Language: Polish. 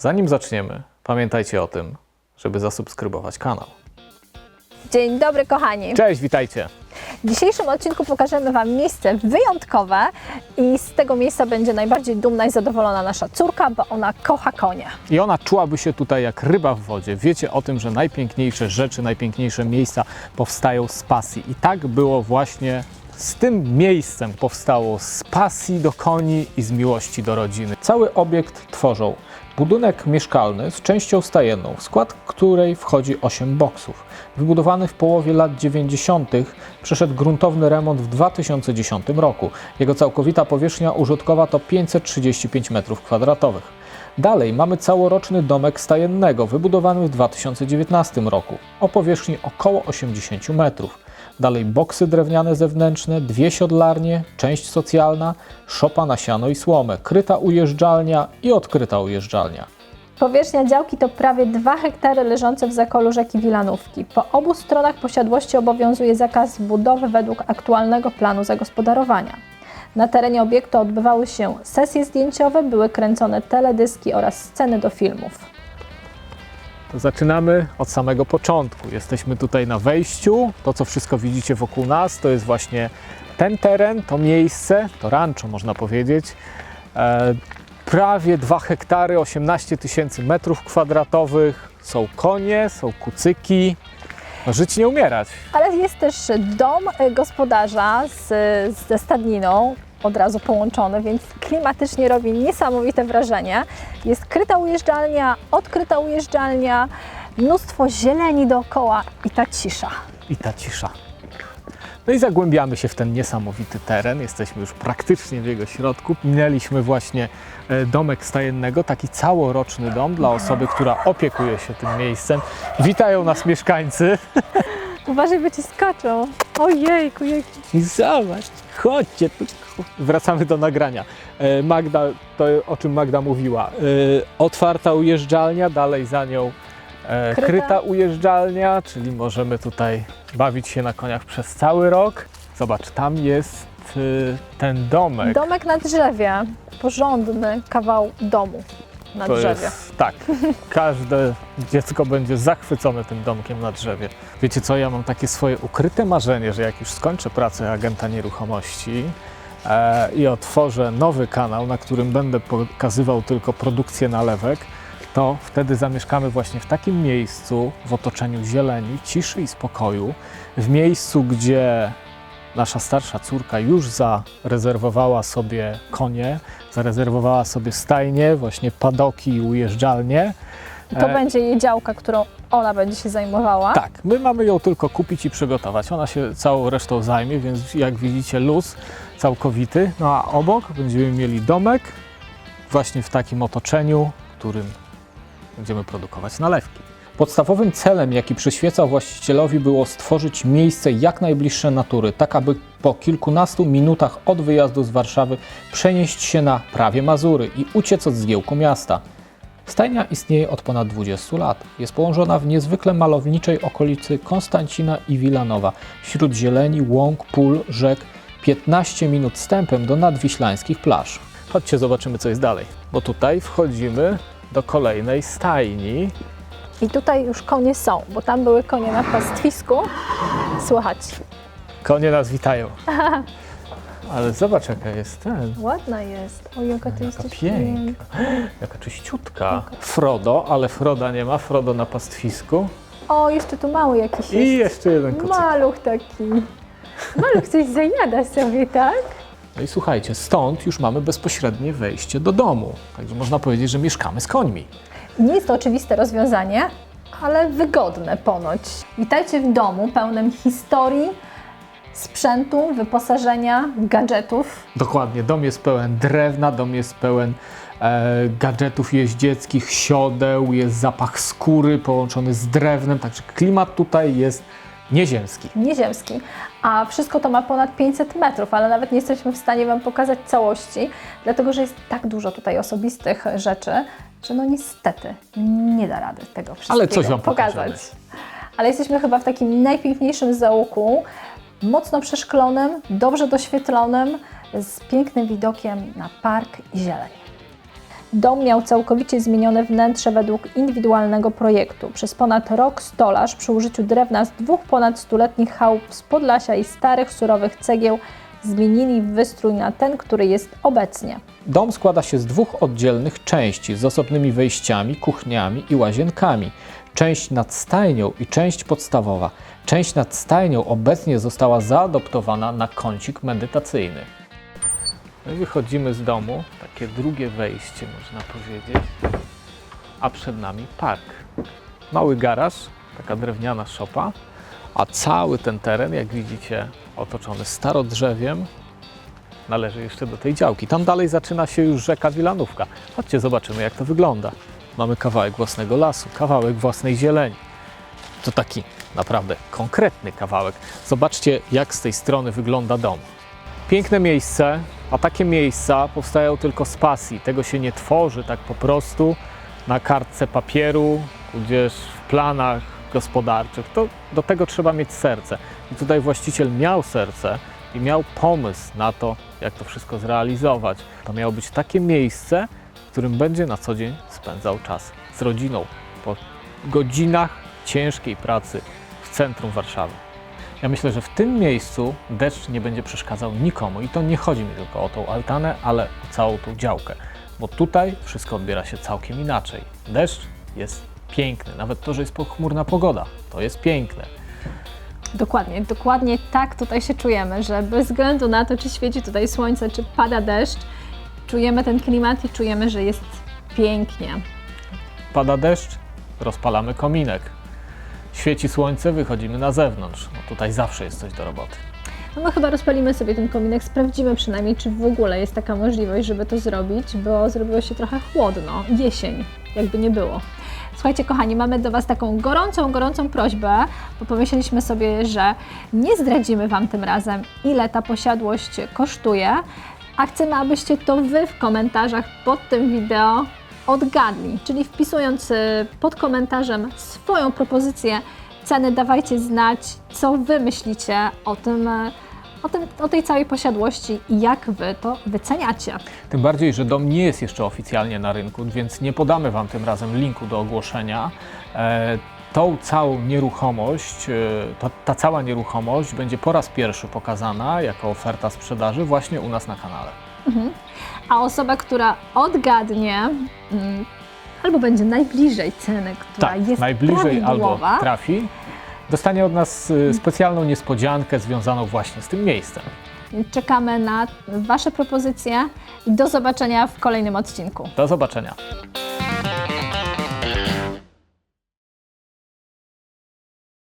Zanim zaczniemy, pamiętajcie o tym, żeby zasubskrybować kanał. Dzień dobry, kochani. Cześć, witajcie! W dzisiejszym odcinku pokażemy Wam miejsce wyjątkowe i z tego miejsca będzie najbardziej dumna i zadowolona nasza córka, bo ona kocha konie. I ona czułaby się tutaj jak ryba w wodzie. Wiecie o tym, że najpiękniejsze rzeczy, najpiękniejsze miejsca powstają z pasji. I tak było właśnie z tym miejscem powstało z pasji do koni i z miłości do rodziny. Cały obiekt tworzą budynek mieszkalny z częścią stajenną, w skład której wchodzi 8 boksów. Wybudowany w połowie lat 90. przeszedł gruntowny remont w 2010 roku. Jego całkowita powierzchnia użytkowa to 535 m2. Dalej mamy całoroczny domek stajennego, wybudowany w 2019 roku, o powierzchni około 80 metrów. Dalej boksy drewniane zewnętrzne, dwie siodlarnie, część socjalna, szopa na siano i słomę, kryta ujeżdżalnia i odkryta ujeżdżalnia. Powierzchnia działki to prawie 2 hektary leżące w zakolu rzeki Wilanówki. Po obu stronach posiadłości obowiązuje zakaz budowy według aktualnego planu zagospodarowania. Na terenie obiektu odbywały się sesje zdjęciowe, były kręcone teledyski oraz sceny do filmów. Zaczynamy od samego początku. Jesteśmy tutaj na wejściu. To, co wszystko widzicie wokół nas, to jest właśnie ten teren, to miejsce, to rancho można powiedzieć. E, prawie 2 hektary, 18 tysięcy metrów kwadratowych. Są konie, są kucyki. No, żyć nie umierać. Ale jest też dom y, gospodarza z, ze stadniną, od razu połączony, więc klimatycznie robi niesamowite wrażenie. Jest kryta ujeżdżalnia, odkryta ujeżdżalnia, mnóstwo zieleni dookoła i ta cisza. i ta cisza. No i zagłębiamy się w ten niesamowity teren. Jesteśmy już praktycznie w jego środku. Minęliśmy właśnie e, domek stajennego, taki całoroczny dom dla osoby, która opiekuje się tym miejscem. Witają nas mieszkańcy. Uważaj, bo ci skaczą. Ojejku, jejku. Zobacz, chodźcie tu. Wracamy do nagrania. E, Magda, to o czym Magda mówiła. E, Otwarta ujeżdżalnia, dalej za nią e, Kryta. kryta ujeżdżalnia, czyli możemy tutaj bawić się na koniach przez cały rok. Zobacz, tam jest e, ten domek. Domek na drzewie. Porządny kawał domu na to drzewie. jest tak. Każde dziecko będzie zachwycone tym domkiem na drzewie. Wiecie co, ja mam takie swoje ukryte marzenie, że jak już skończę pracę agenta nieruchomości e, i otworzę nowy kanał, na którym będę pokazywał tylko produkcję nalewek, to wtedy zamieszkamy właśnie w takim miejscu, w otoczeniu zieleni, ciszy i spokoju, w miejscu, gdzie nasza starsza córka już zarezerwowała sobie konie, zarezerwowała sobie stajnie, właśnie padoki i ujeżdżalnie. I to E, będzie jej działka, którą ona będzie się zajmowała. Tak, my mamy ją tylko kupić i przygotować. Ona się całą resztą zajmie, więc jak widzicie luz całkowity. No a obok będziemy mieli domek właśnie w takim otoczeniu, w którym będziemy produkować nalewki. Podstawowym celem, jaki przyświecał właścicielowi, było stworzyć miejsce jak najbliższe natury, tak aby po kilkunastu minutach od wyjazdu z Warszawy przenieść się na prawie Mazury i uciec od zgiełku miasta. Stajnia istnieje od ponad 20 lat. Jest położona w niezwykle malowniczej okolicy Konstancina i Wilanowa, wśród zieleni, łąk, pól, rzek, 15 minut stępem do nadwiślańskich plaż. Chodźcie, zobaczymy, co jest dalej. Bo tutaj wchodzimy do kolejnej stajni. I tutaj już konie są, bo tam były konie na pastwisku. Słychać. Konie nas witają. Ale zobacz, jaka jest ten. Ładna jest. O, jaka to jest Jaka też piękna. Jaka czyściutka. Frodo, ale Froda nie ma. Frodo na pastwisku. O, jeszcze tu mały jakiś I jest. jeszcze jeden kocyk. Maluch taki. Maluch coś zajada sobie, tak? No i słuchajcie, stąd już mamy bezpośrednie wejście do domu. Także można powiedzieć, że mieszkamy z końmi. Nie jest to oczywiste rozwiązanie, ale wygodne ponoć. Witajcie w domu pełnym historii, sprzętu, wyposażenia, gadżetów. Dokładnie, dom jest pełen drewna, dom jest pełen e, gadżetów jeździeckich, siodeł, jest zapach skóry połączony z drewnem, także klimat tutaj jest nieziemski. nieziemski, a wszystko to ma ponad 500 metrów, ale nawet nie jesteśmy w stanie Wam pokazać całości, dlatego że jest tak dużo tutaj osobistych rzeczy, że no niestety nie da rady tego wszystkiego Ale coś Wam pokazać. Ale jesteśmy chyba w takim najpiękniejszym załuku, mocno przeszklonym, dobrze doświetlonym, z pięknym widokiem na park i zieleń. Dom miał całkowicie zmienione wnętrze według indywidualnego projektu. Przez ponad rok stolarz przy użyciu drewna z dwóch ponad stuletnich chałup z Podlasia i starych surowych cegieł zmienili wystrój na ten, który jest obecnie. Dom składa się z dwóch oddzielnych części z osobnymi wejściami, kuchniami i łazienkami. Część nad stajnią i część podstawowa. Część nad stajnią obecnie została zaadoptowana na kącik medytacyjny. My wychodzimy z domu, takie drugie wejście można powiedzieć, a przed nami park. Mały garaż, taka drewniana szopa, a cały ten teren, jak widzicie, otoczony starodrzewiem, należy jeszcze do tej działki. Tam dalej zaczyna się już rzeka Wilanówka. Chodźcie, zobaczymy, jak to wygląda. Mamy kawałek własnego lasu, kawałek własnej zieleni. To taki naprawdę konkretny kawałek. Zobaczcie, jak z tej strony wygląda dom. Piękne miejsce, a takie miejsca powstają tylko z pasji. Tego się nie tworzy tak po prostu na kartce papieru, tudzież w planach gospodarczych. To do tego trzeba mieć serce. I tutaj właściciel miał serce i miał pomysł na to, jak to wszystko zrealizować. To miało być takie miejsce, w którym będzie na co dzień spędzał czas z rodziną po godzinach ciężkiej pracy w centrum Warszawy. Ja myślę, że w tym miejscu deszcz nie będzie przeszkadzał nikomu i to nie chodzi mi tylko o tą altanę, ale o całą tą działkę, bo tutaj wszystko odbiera się całkiem inaczej. Deszcz jest piękny, nawet to, że jest pochmurna pogoda, to jest piękne. Dokładnie, dokładnie tak tutaj się czujemy, że bez względu na to, czy świeci tutaj słońce, czy pada deszcz, czujemy ten klimat i czujemy, że jest pięknie. Pada deszcz, rozpalamy kominek. Świeci słońce, wychodzimy na zewnątrz. No tutaj zawsze jest coś do roboty. No my chyba rozpalimy sobie ten kominek, sprawdzimy przynajmniej, czy w ogóle jest taka możliwość, żeby to zrobić, bo zrobiło się trochę chłodno. Jesień, jakby nie było. Słuchajcie, kochani, mamy do Was taką gorącą, gorącą prośbę, bo pomyśleliśmy sobie, że nie zdradzimy Wam tym razem, ile ta posiadłość kosztuje, a chcemy, abyście to Wy w komentarzach pod tym wideo odgadli. Czyli wpisując y, pod komentarzem swoją propozycję ceny, dawajcie znać, co Wy myślicie o tym, y, o, tym, o tej całej posiadłości i jak Wy to wyceniacie. Tym bardziej, że dom nie jest jeszcze oficjalnie na rynku, więc nie podamy Wam tym razem linku do ogłoszenia. E, tą całą nieruchomość, e, to, ta cała nieruchomość będzie po raz pierwszy pokazana jako oferta sprzedaży właśnie u nas na kanale. A osoba, która odgadnie, mm, albo będzie najbliżej ceny, która tak, jest najbliżej albo prawidłowa, trafi, dostanie od nas e, specjalną niespodziankę związaną właśnie z tym miejscem. czekamy na Wasze propozycje i do zobaczenia w kolejnym odcinku. Do zobaczenia.